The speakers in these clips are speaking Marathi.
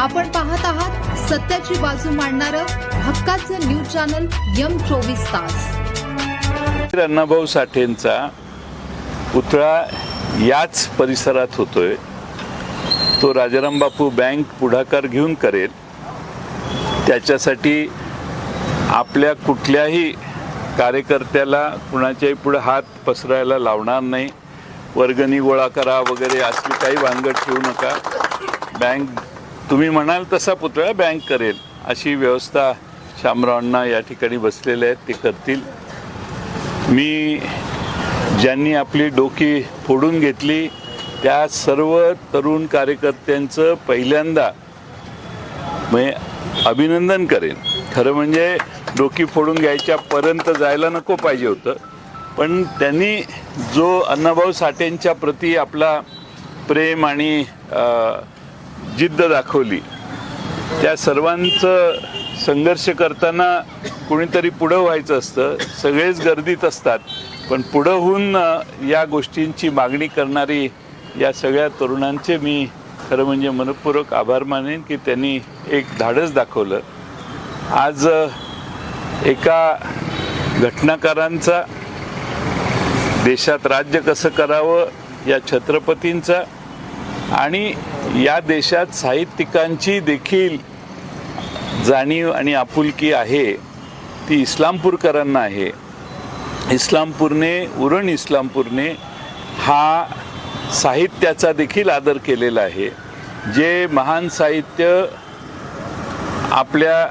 आपण पाहत आहात सत्याची बाजू मांडणारं हक्काचं न्यूज चॅनल यम चोवीस तास. अण्णाभाऊ साठेंचा पुतळा याच परिसरात होतोय. तो राजाराम बापू बँक पुढाकार घेऊन करेल. त्याच्यासाठी आपल्या कुठल्याही कार्यकर्त्याला कुणाच्याही पुढे हात पसरायला लावणार नाही. वर्गणी गोळा करा वगैरे असली काही भानगड ठेवू नका. बँक तुम्ही म्हणाल तसा पुतळा बँक करेल. अशी व्यवस्था शामरावांना या ठिकाणी बसलेले आहेत ते करतील. मी ज्यांनी आपली डोकी फोडून घेतली त्या सर्व तरुण कार्यकर्त्यांचं पहिल्यांदा म्हणजे अभिनंदन करेन. खरं म्हणजे डोकी फोडून घ्यायच्यापर्यंत जायला नको पाहिजे होतं. पण त्यांनी जो अण्णाभाऊ साठेंच्या प्रती आपला प्रेम आणि जिद्द दाखवली. त्या सर्वांचं संघर्ष करताना कुणीतरी पुढं व्हायचं असतं. सगळेच गर्दीत असतात. पण पुढं होऊन या गोष्टींची मागणी करणारी या सगळ्या तरुणांचे मी खरं म्हणजे मनपूर्वक आभार मानेन की त्यांनी एक धाडस दाखवलं. आज एका घटनाकारांचा देशात राज्य कसं करावं या छत्रपतींचा आणि या देशात साहित्यिकांची देखील जाणीव आणि आपुलकी आहे ती इस्लामपूरकरांना आहे. इस्लामपूरने उरण इस्लामपूरने हा साहित्याचा देखील आदर केलेला आहे. जे महान साहित्य आपल्या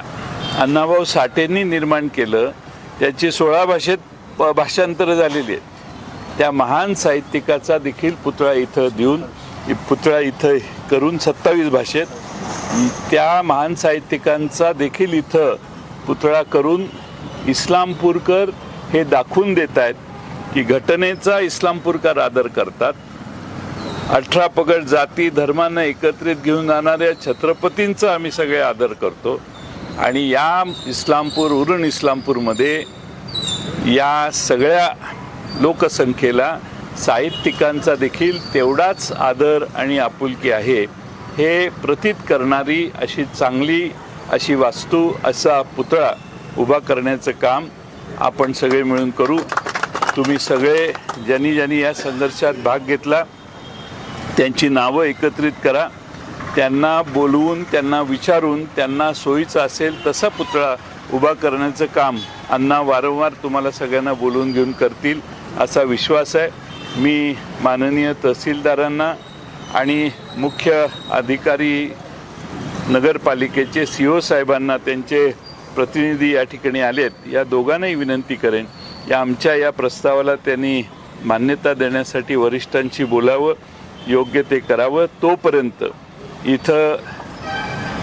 अण्णाभाऊ साठेंनी निर्माण केलं त्याची सोळा भाषेत प- भाषांतरं झालेली आहेत. त्या महान साहित्यिकाचा देखील पुतळा इथं देऊन पुतळा इथं करून सत्तावीस भाषेत त्या महान साहित्यिकांचा देखील इथं पुतळा करून इस्लामपूरकर हे दाखवून देत आहेत की घटनेचा इस्लामपूरकर आदर करतात. अठरा पगड जाती धर्मांना एकत्रित घेऊन जाणाऱ्या छत्रपतींचा आम्ही सगळे आदर करतो. आणि या इस्लामपूर उरण इस्लामपूरमध्ये या सगळ्या लोकसंख्येला साहित्यिकांचा देखील तेवढाच आदर आणि आपुलकी आहे हे प्रतीत करणारी अशी चांगली अशी वास्तू असा पुतळा उभा करण्याचं काम आपण सगळे मिळून करू. तुम्ही सगळे ज्यांनी ज्यांनी या संघर्षात भाग घेतला त्यांची नावं एकत्रित करा. त्यांना बोलवून त्यांना विचारून त्यांना सोयीचं असेल तसा पुतळा उभा करण्याचं काम अण्णा वारंवार तुम्हाला सगळ्यांना बोलवून घेऊन करतील असा विश्वास आहे. मी माननीय तहसीलदारांना आणि मुख्य अधिकारी नगरपालिकेचे सी ओ साहेबांना त्यांचे प्रतिनिधी या ठिकाणी आलेत या दोघांनाही विनंती करेन या आमच्या या प्रस्तावाला त्यांनी मान्यता देण्यासाठी वरिष्ठांशी बोलावं योग्य ते करावं. तोपर्यंत इथं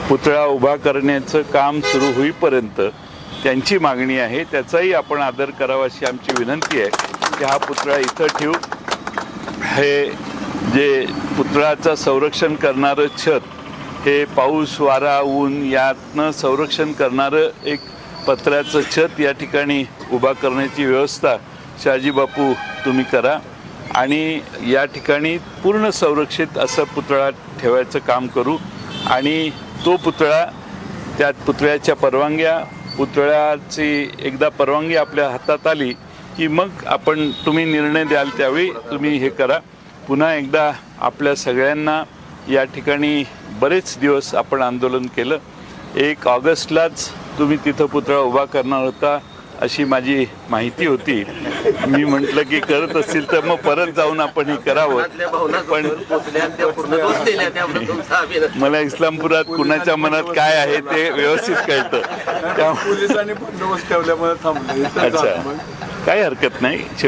पुतळा उभा करण्याचं काम सुरू होईपर्यंत त्यांची मागणी आहे त्याचाही आपण आदर करावा अशी आमची विनंती आहे की हा पुतळा इथं ठेवू. हे जे पुतळ्याचं संरक्षण करणारं छत हे पाऊस वारा ऊन यातनं संरक्षण करणारं एक पत्र्याचं छत या ठिकाणी उभा करण्याची व्यवस्था शहाजी बापू तुम्ही करा. आणि या ठिकाणी पूर्ण संरक्षित असं पुतळा ठेवायचं काम करू. आणि तो पुतळा त्यात पुतळ्याच्या परवानग्या पुतळ्याची एकदा परवानगी आपल्या हातात आली की मग आपण तुम्ही निर्णय द्याल त्यावेळी तुम्ही हे करा. पुन्हा एकदा आपल्या सगळ्यांना या ठिकाणी बरेच दिवस आपण आंदोलन केलं. एक ऑगस्टलाच तुम्ही तिथं पुतळा उभा करणार होता अशी माझी माहिती होती. मी म्हटलं की करत असतील तर मग परत जाऊन आपण हे करावं. पण मला इस्लामपुरात कुणाच्या मनात काय आहे ते व्यवस्थित कळतं. त्यामुळे पोलिसांनी बंदोबस्त ठेवल्यामुळे थांबले. अच्छा. काही हरकत नाही. शेवटी